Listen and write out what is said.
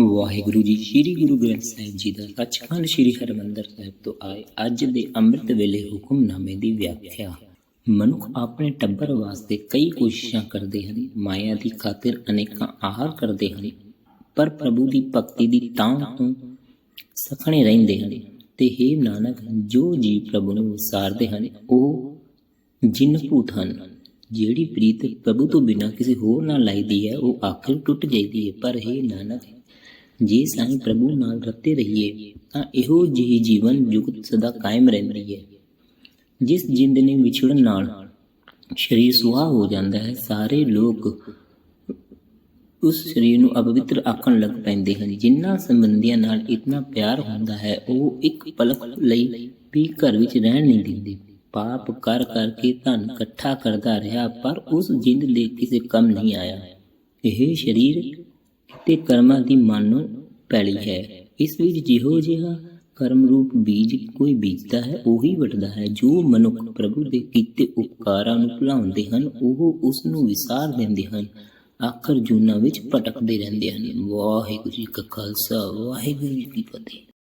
ਵਾਹਿਗੁਰੂ ਜੀ, ਸ੍ਰੀ ਗੁਰੂ ਗ੍ਰੰਥ ਸਾਹਿਬ ਜੀ ਦਾ ਸੱਚਖੰਡ ਸ੍ਰੀ ਹਰਿਮੰਦਰ ਸਾਹਿਬ ਤੋਂ ਆਏ ਅੱਜ ਦੇ ਅੰਮ੍ਰਿਤ ਵੇਲੇ ਹੁਕਮਨਾਮੇ ਦੀ ਵਿਆਖਿਆ। ਮਨੁੱਖ ਆਪਣੇ ਟੱਬਰ ਵਾਸਤੇ ਕਈ ਕੋਸ਼ਿਸ਼ਾਂ ਕਰਦੇ ਹਨ, ਮਾਇਆ ਦੀ ਖਾਤਰ ਅਨੇਕਾਂ ਆਹਾਰ ਕਰਦੇ ਹਨ, ਪਰ ਪ੍ਰਭੂ ਦੀ ਭਗਤੀ ਦੀ ਤਾਂ ਤੋਂ ਸਖਣੇ ਰਹਿੰਦੇ ਹਨ ਤੇ ਹੇ ਨਾਨਕ, ਜੋ ਜੀ ਪ੍ਰਭੂ ਨੂੰ ਵਿਸਾਰਦੇ ਹਨ, ਉਹ ਜਿਨ ਭੂਤ ਹਨ। ਜਿਹੜੀ ਪ੍ਰੀਤ ਪ੍ਰਭੂ ਤੋਂ ਬਿਨਾਂ ਕਿਸੇ ਹੋਰ ਨਾਲ ਲਾਈਦੀ ਹੈ, ਉਹ ਆਖਰ ਟੁੱਟ ਜਾਂਦੀ ਹੈ। ਪਰ ਹੇ ਨਾਨਕ ਜੇ ਸਾਈਂ ਪ੍ਰਭੂ ਨਾਲ ਰਤੇ ਰਹੀਏ, ਤਾਂ ਇਹੋ ਜਿਹੀ ਜੀਵਨ ਜੁਗਤ ਸਦਾ ਕਾਇਮ ਰਹਿੰਦੀ ਹੈ। ਜਿਸ ਜਿੰਦ ਨੇ ਵਿਛੜਨ ਨਾਲ ਸਰੀਰ ਸੁਆਹ ਹੋ ਜਾਂਦਾ ਹੈ, ਸਾਰੇ ਲੋਕ ਉਸ ਸਰੀਰ ਨੂੰ ਅਪਵਿੱਤਰ ਆਖਣ ਲੱਗ ਪੈਂਦੇ ਹਨ। ਜਿਨ੍ਹਾਂ ਸੰਬੰਧੀਆਂ ਨਾਲ ਇਤਨਾ ਪਿਆਰ ਹੁੰਦਾ ਹੈ, ਉਹ ਇੱਕ ਪਲਕ ਲਈ ਵੀ ਘਰ ਵਿੱਚ ਰਹਿਣ ਨਹੀਂ ਦਿੰਦੇ। ਪਾਪ ਕਰ ਕਰਕੇ ਧਨ ਇਕੱਠਾ ਕਰਦਾ ਰਿਹਾ, ਪਰ ਉਸ ਜਿੰਦ ਦੇ ਕਿਸੇ ਕੰਮ ਨਹੀਂ ਆਇਆ। ਇਹ ਸਰੀਰ ਤੇ ਕਰਮਾਂ ਦੀ ਮਾਨੋ ਪੈਲੀ ਹੈ। ਇਸ ਵਿੱਚ ਜਿਹੋ ਜਿਹਾ ਕਰਮ ਰੂਪ ਬੀਜ ਕੋਈ ਬੀਜਦਾ ਹੈ, ਉਹੀ ਵੱਢਦਾ ਹੈ। ਜੋ ਮਨੁੱਖ ਪ੍ਰਭੂ ਦੇ ਕੀਤੇ ਉਪਕਾਰਾਂ ਨੂੰ ਭੁਲਾਉਂਦੇ ਹਨ, ਉਹ ਉਸ ਨੂੰ ਵਿਸਾਰ ਦਿੰਦੇ ਹਨ। ਆਖਰ ਜੂਨਾ ਵਿੱਚ ਭਟਕਦੇ ਰਹਿੰਦੇ ਹਨ। ਵਾਹਿਗੁਰੂ ਜੀ ਕਾ ਖਾਲਸਾ, ਵਾਹਿਗੁਰੂ ਜੀ ਕੀ ਫਤਿਹ।